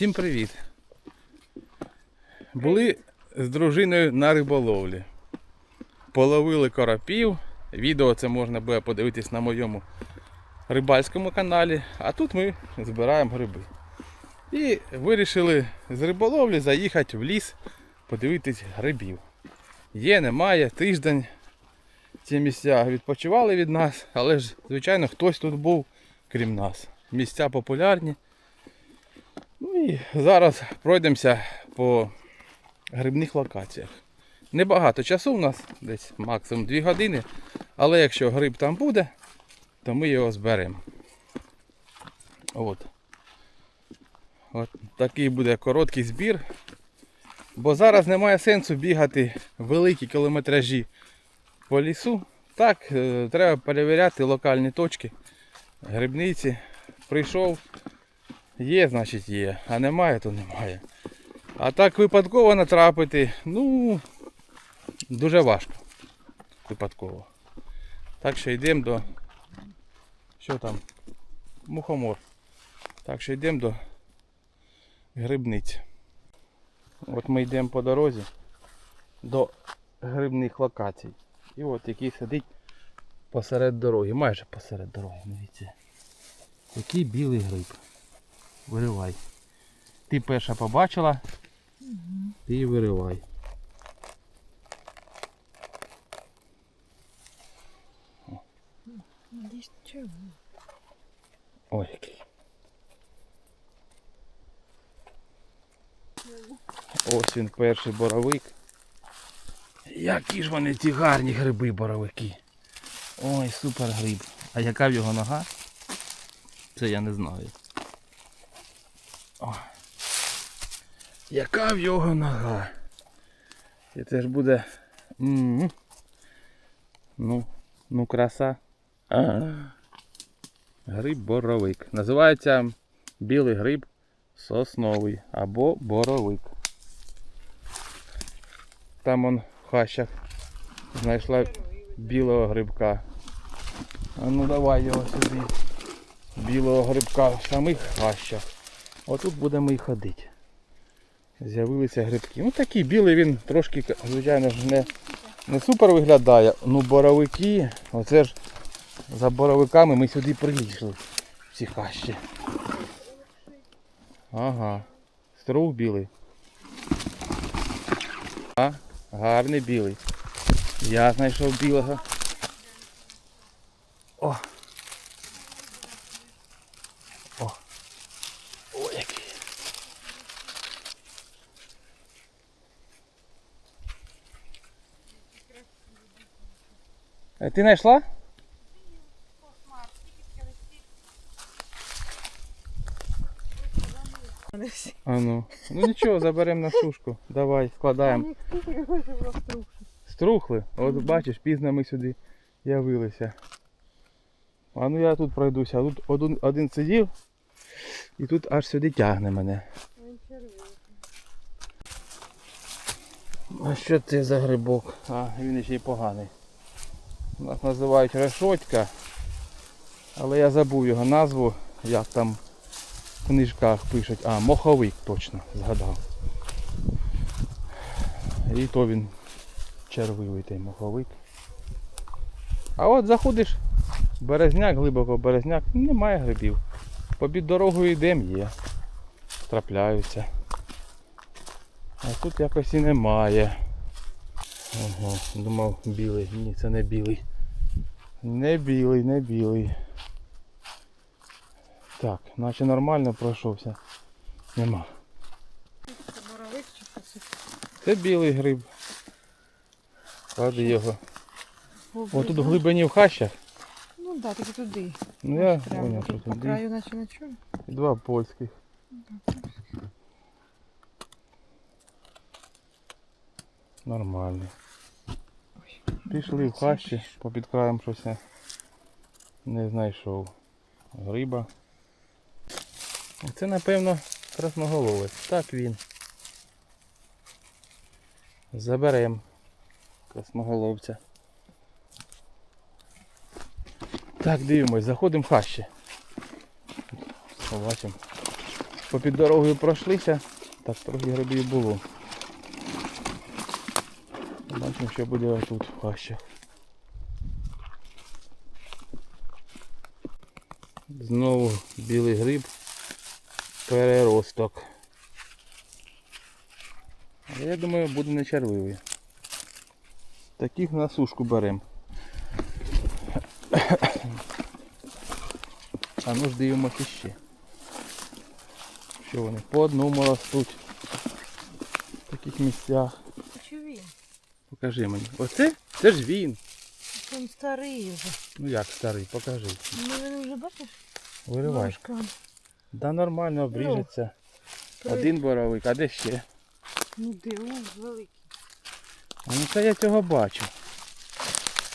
Всім привіт! Були з дружиною на риболовлі. Половили коропів. Відео це можна буде подивитись на моєму рибальському каналі. А тут ми збираємо гриби. І вирішили з риболовлі заїхати в ліс, подивитись грибів. Є, немає, тиждень. Ці місця відпочивали від нас, але ж, звичайно, хтось тут був, крім нас. Місця популярні. Ну і зараз пройдемося по грибних локаціях. Небагато часу у нас, десь максимум 2 години, але якщо гриб там буде, то ми його зберемо. От. От такий буде короткий збір. Бо зараз немає сенсу бігати великі кілометражі по лісу. Так, е, треба перевіряти локальні точки. Грибниці. Прийшов, Є, значить є, а немає, то немає. А так випадково натрапити, ну, дуже важко. Випадково. Так що йдемо до. Що там? Мухомор. Так що йдемо до грибниць. От ми йдемо по дорозі до грибних локацій. І от який сидить посеред дороги, майже посеред дороги, дивіться. Який білий гриб. Виривай. Ти перша побачила, ти виривай. Десь чого? Ой, який. Ось він перший боровик. Які ж вони ті гарні гриби боровики. Ой, супер гриб. А яка в його нога? Це я не знаю. О. Яка в його нога? І це ж буде. М-м. Ну, ну краса. Гриб боровик. Називається білий гриб сосновий або боровик. Там он в хащах знайшла білого грибка. А ну давай його сюди. Білого грибка в самих хащах. Отут будемо і ходити. З'явилися грибки. Ну такий білий він трошки, звичайно ж, не, не супер виглядає. Ну боровики, оце ж за боровиками ми сюди прилізли. В ці хащі. Ага. Струх білий. А, гарний білий. Я знайшов білого. О. Ти знайшла? А ну. Ну нічого, заберемо на сушку. Давай, складаємо. Струхли. От бачиш, пізно ми сюди явилися. А ну я тут пройдуся. А тут один, один сидів і тут аж сюди тягне мене. А що це за грибок? А, він ще й поганий. У нас називають решотка. Але я забув його назву, як там в книжках пишуть. А, моховик точно, згадав. І то він червивий той моховик. А от заходиш, березняк, глибоко березняк, немає грибів. Побід дорогою йдемо, є. Трапляються. А тут якось і немає. Ого, думав білий. Ні, це не білий. Не білий, не білий. Так, наче нормально пройшовся. Нема. Це білий гриб. Клади його. О, тут в глибині в хащах. Ну так, да, тільки туди. Ну я поняв, що тут по туди. краю наче нічого. І два польських. Нормально. Пішли в хащі, попід краєм щось не знайшов. Гриба. Це напевно красноголовець. Так він. Заберем красноголовця. Так, дивимось, заходимо в хащі. Побачимо. попід дорогою пройшлися, так трохи грибів було. Що буде отут в хащах. Знову білий гриб. Переросток. Але я думаю, буде не червивий. Таких на сушку беремо. А ну ж дивимося ще. Що вони по одному ростуть в таких місцях. Покажи мені. Оце? Це ж він. Він старий вже. Ну як старий, покажи. Ну він вже бачиш? Виривай. Ножка. Да нормально обріжеться. При- Один боровик, а де ще? Ну де він великий. А ну це я цього бачу.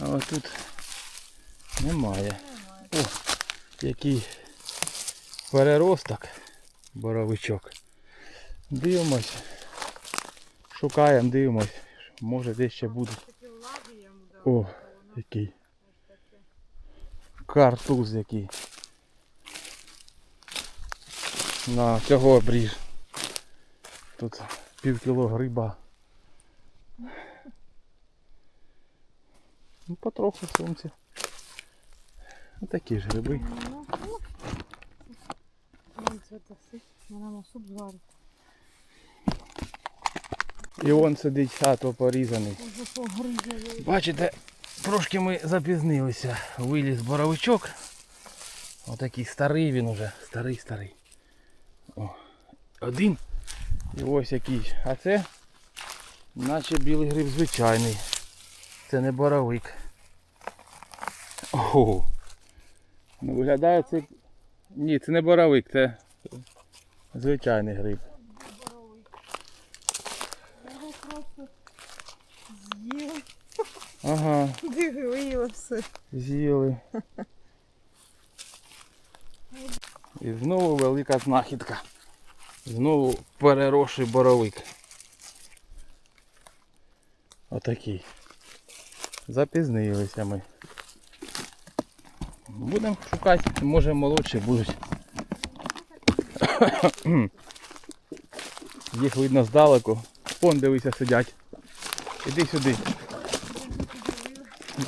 А от тут немає. О, який переросток боровичок. Дивимось. Шукаємо, дивимось. Може десь ще дав. О, який. Картуз який. На цього обріж. Тут пів кіло гриба. Ну, потроху в сумці. Ну, такі ж гриби. Ну, ну. Вона на суп зварить. І он сидить, а порізаний. Бачите, трошки ми запізнилися. Виліз боровичок. Отакий старий він уже. Старий старий. О, один. І ось якийсь. А це наче білий гриб звичайний. Це не боровик. Ого. Ну виглядає це. Ні, це не боровик, це звичайний гриб. Його просто з'їли. Ага. Дивило все. З'їли. І знову велика знахідка. Знову переросший боровик. Отакий. Запізнилися ми. Будемо шукати, може молодші будуть. Їх видно здалеку. Вон дивися сидять. Іди сюди.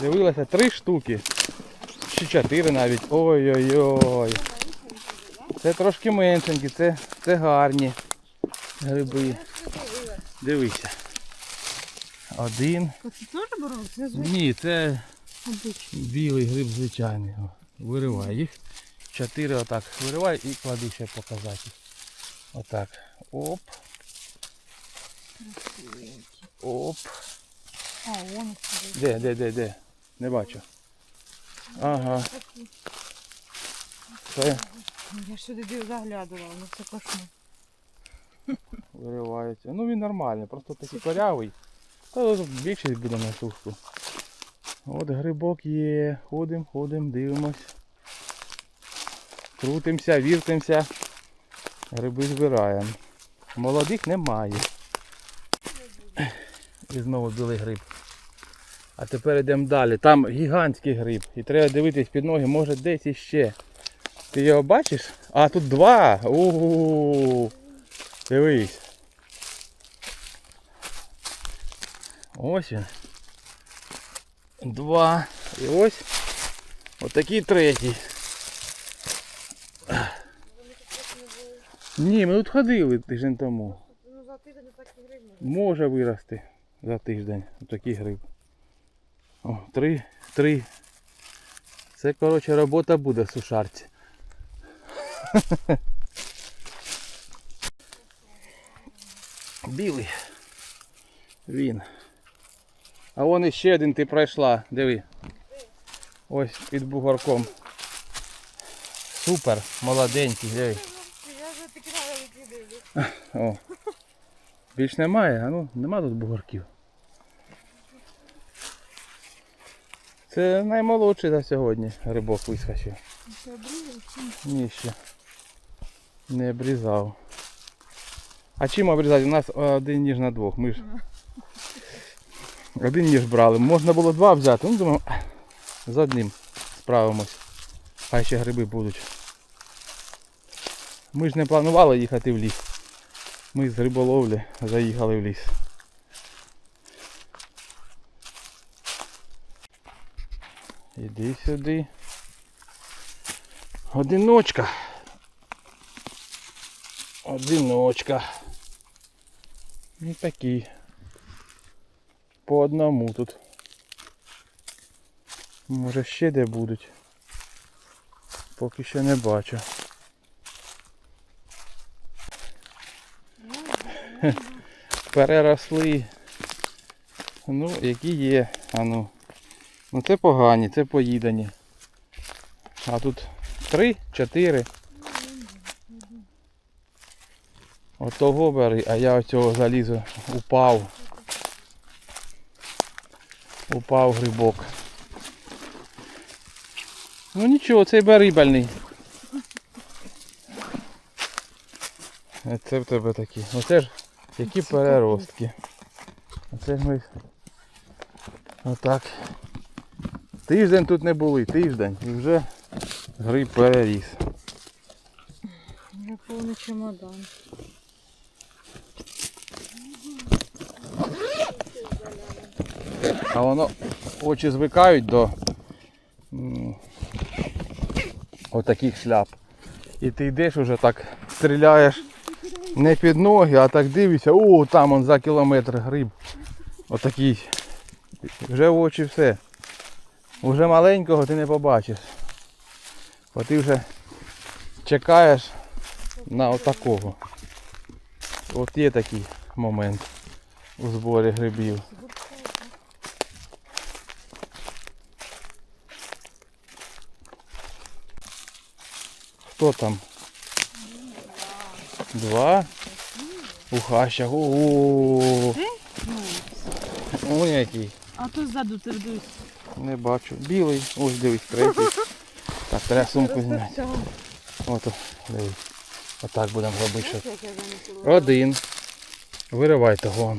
Дивилася три штуки. Чи чотири навіть. Ой-ой-ой. Це трошки меншенькі, це, це гарні гриби. Дивися. Один. Оце теж боров? Ні, це білий гриб звичайний. Виривай їх. Чотири отак виривай і клади ще показати. Отак. Оп. Оп. А, вон. Де, де, де, де? Не бачу. Ага. Це Я ж сюди заглядувала, ну це кошмар. виривається. Ну він нормальний, просто такий корявий. Та більшість буде на сушку. От грибок є. Ходимо, ходимо, дивимось. Крутимося, віртимося. Гриби збираємо. Молодих немає. І знову білий гриб. А тепер йдемо далі. Там гігантський гриб. І треба дивитись під ноги, може десь іще. Ти його бачиш? А тут два. У-у-у. Дивись. Ось він. Два. І ось отакий третій. Ні, ми тут ходили тиждень тому. Ну за тиждень так і гривень. Може вирости за тиждень. Отакий гриб. О, три, три. Це, коротше, робота буде в сушарці. Білий. Він. А вон іще один ти пройшла. Диви. Ось під бугорком. Супер, молоденький, диви. Я вже. О. Більш немає, а ну нема тут бугорків. Це наймолодший за сьогодні грибок вискочив. Ні ще. Не обрізав. А чим обрізати? У нас один ніж на двох. Ми ж один ніж брали. Можна було два взяти. Ну, думаю, з одним справимось. Хай ще гриби будуть. Ми ж не планували їхати в ліс. Ми з риболовлі заїхали в ліс. Іди сюди. Одиночка. Одиночка. І такі. По одному тут. Може ще де будуть. Поки що не бачу. Переросли. Ну, які є. А ну. Це погані, це поїдані. А тут три, чотири. Отого бери, а я оцього залізу упав. Упав грибок. Ну нічого, цей берибальний. А Це в тебе такі. Оце ж які переростки. Оце ж ми отак. Тиждень тут не були, тиждень. І вже гриб переріс. Вже повний чемодан. А воно очі звикають до отаких шляп. І ти йдеш уже так, стріляєш не під ноги, а так дивишся, о, там он за кілометр гриб. Отакий. Вже в очі все. Уже маленького ти не побачиш. Бо ти вже чекаєш на отакого. От є такий момент у зборі грибів. Хто там? Два. У хащах. О, О, який. А то ззаду ти. Не бачу. Білий. Ось дивись, третій. Так, треба сумку зняти. Ото, дивись. Отак будемо робити. Один. Виривай того.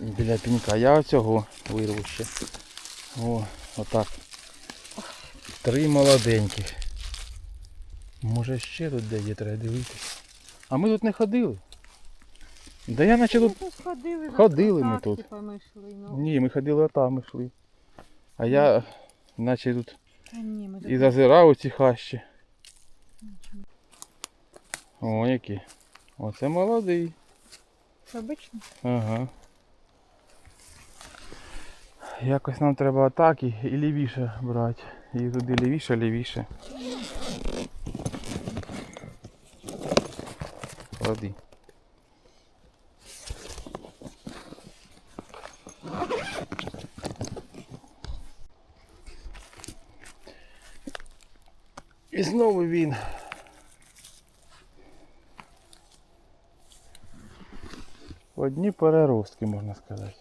Біля пінька. Я оцього вирву ще. О, отак. Три молоденьких. Може ще тут де є, треба дивитися. А ми тут не ходили. Да я наче тут. Ми ходили. Ходили ми тут. Ми. Ну. Ні, ми ходили отам йшли. А я наче тут ні, ми і зазирав у ці хащі. О, які. Оце молодий. Обично. Ага. Якось нам треба атаки і лівіше брати. І туди лівіше, лівіше. Клади. І знову він. Одні переростки, можна сказати.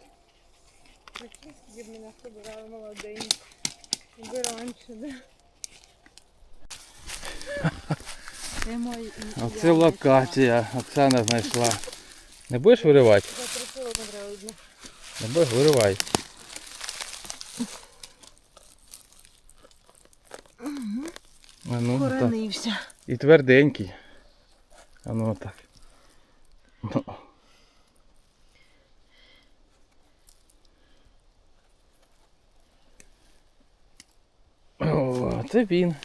Такі ми нас собирали молоденькі. Би раніше, да. Це Оце локація. Оксана знайшла. Не будеш виривати? Не. Не будеш виривай. А ну, так. Коронився. І тверденький. А ну так. Ну. О, це він.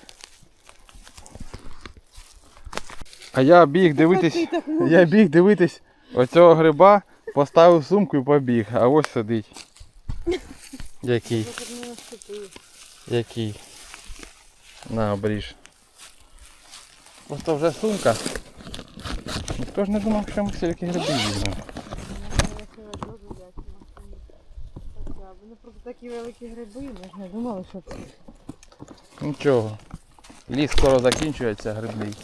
А я біг дивитись. Я біг дивитись оцього гриба, поставив сумку і побіг, а ось сидить. Який? Який? На, обріж. Просто вже сумка. Ніхто ж не думав, що ми стільки гриби візьмемо. Ще. Ну просто такі великі гриби, ми ж не думали, що це. Нічого. Ліс скоро закінчується, грибний.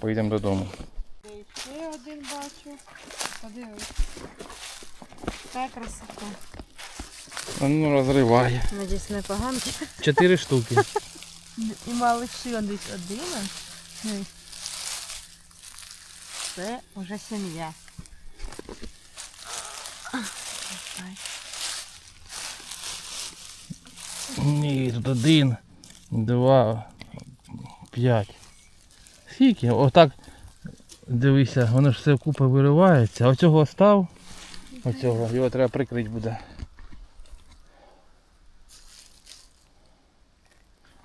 Поїдемо додому. Я ще один бачу. Подивись. Така красота. А Ну розриває. Надіюсь, не поганки. Чотири штуки. І он десь один. Ой. Це вже сім'я. Ні, тут один, два, п'ять. Скільки? Отак Дивися, воно ж все купи виривається. Оцього остав. Оцього, його треба прикрити буде.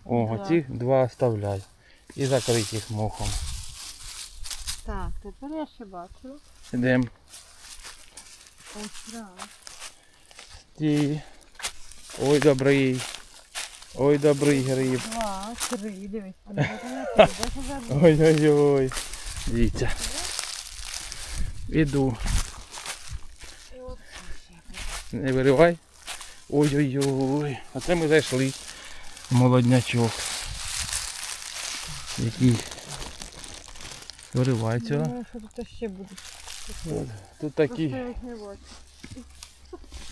О, оці два оставляй. І закрити їх мохом. Так, тепер я ще бачу. Ідемо. Ось раз. Ті. Ой, добрий. Ой, добрий гриб. Два, три, дивись. Ой-ой-ой. Дивіться. Іду. Не виривай. Ой-ой-ой. А це ми зайшли. Молоднячок. Який. Виривай цього. Тут ще буде. Тут такий.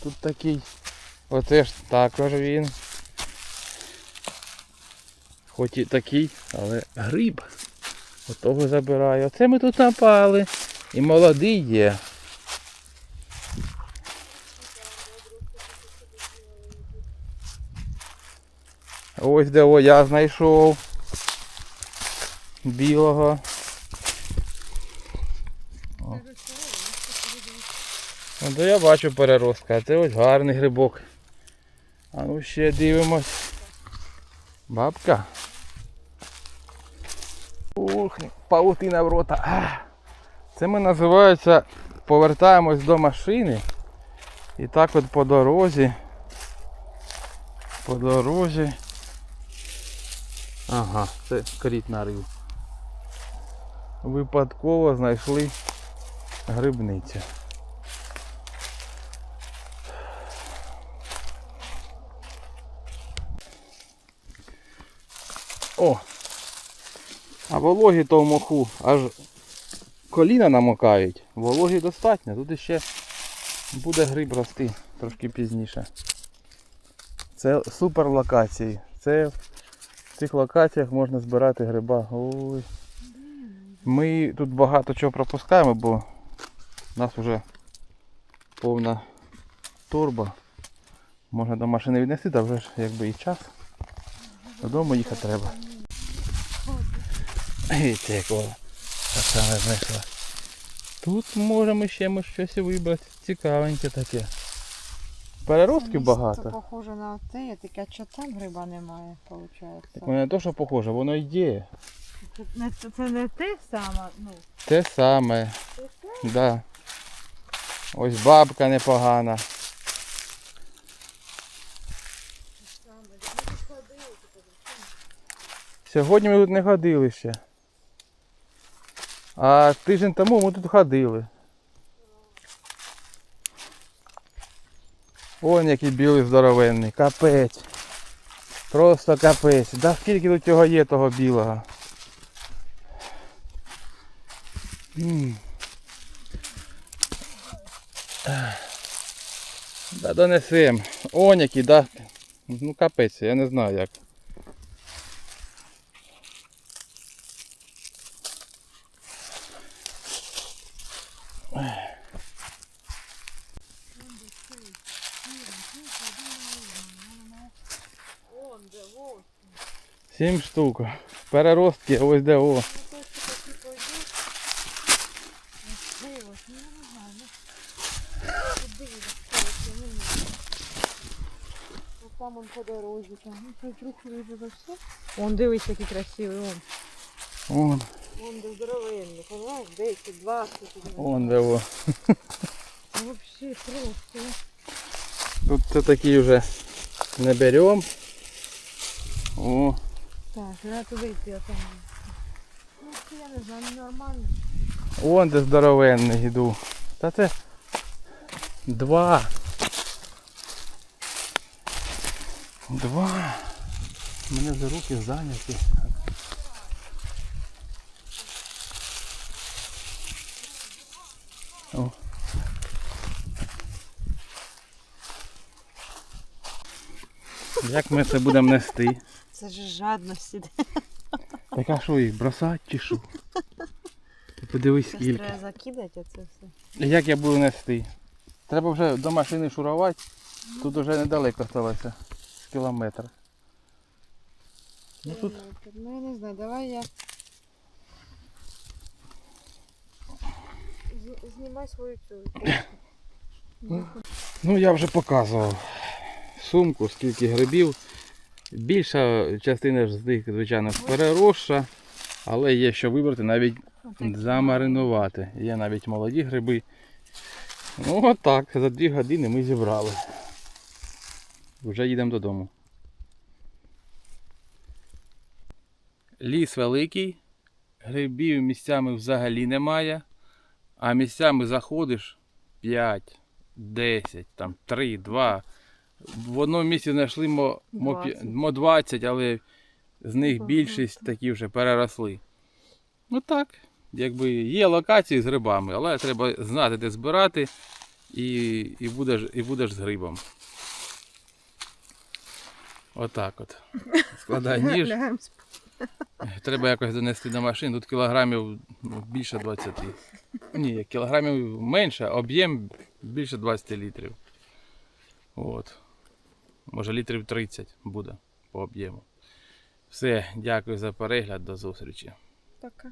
Тут такий. Оце ж також він. Хоч і такий, але гриб. Отого забираю. Оце ми тут напали. І молодий є. Ось де о, я знайшов. Білого. О. Ну, то я бачу переростка, а це ось гарний грибок. А ну ще дивимось. Бабка. Ух, паутина в рота. Це ми називається повертаємось до машини. І так от по дорозі. По дорозі. Ага, це кріт нарив. Випадково знайшли грибницю. О! А вологі то в моху аж коліна намокають. Вологі достатньо. Тут іще буде гриб рости трошки пізніше. Це супер локації. Це в цих локаціях можна збирати гриба. Ой. Ми тут багато чого пропускаємо, бо у нас вже повна торба. Можна до машини віднести, та вже ж якби і час. Додому їхати треба. І це якого саме знайшла. Тут можемо ще ми щось вибрати. Цікавеньке таке. Переростків Це багато. похоже на те, таке, що там гриба немає, виходить. Так воно не то, що похоже, воно і є. Не, це не те саме, ну, Те саме. Да. Ось бабка непогана. Сьогодні ми тут не ходили ще. А тиждень тому ми тут ходили. Вон який білий здоровенний, капець. Просто капець. Да скільки тут цього є того білого. М. Да донесем. Он який, да. Ну капець, я не знаю як. Сім штук. Переростки, ось де о. Ну, то, що такі пойдуть. Диво, ну, я не знаю, ну. Диво, що це, ну, ні. От там он по дорозі, там, ну, хай трохи вийде за все. Он, дивись, який красивий, он. Вон, Он де здоровенний, понимаєш, 10, 20. вон де о. Вообще просто. Тут це такі вже не беремо. О, Так, треба туди йти, а там. Ну, це я не знаю, ну, нормально. вон де здоровенний іду. Та це два. Два. Мене за руки зайняті. О. Як ми це будемо нести? Це ж жадності. Так а що їх бросати чи що? Ти Подивись Зараз скільки. треба закидати оце все. Як я буду нести? Треба вже до машини шурувати. Тут вже недалеко сталося. З кілометр. Ну тут Ну я не знаю, давай я. Знімай свою цю. Ну, я вже показував сумку, скільки грибів. Більша частина з них, звичайно, переросша, але є що вибрати, навіть замаринувати. Є навіть молоді гриби. Ну, отак, за дві години ми зібрали. Вже їдемо додому. Ліс великий, грибів місцями взагалі немає, а місцями заходиш 5, 10, там 3, 2. В одному місці знайшли мо, мо, 20. мо 20, але з них більшість такі вже переросли. Ну так, якби є локації з грибами, але треба знати, де збирати, і, і, будеш, і будеш з грибом. Отак от. Складай ніж. Треба якось донести до машин. Тут кілограмів більше 20. Ні, кілограмів менше, об'єм більше 20 літрів. От. Може літрів 30 буде по об'єму. Все, дякую за перегляд, до зустрічі. Пока.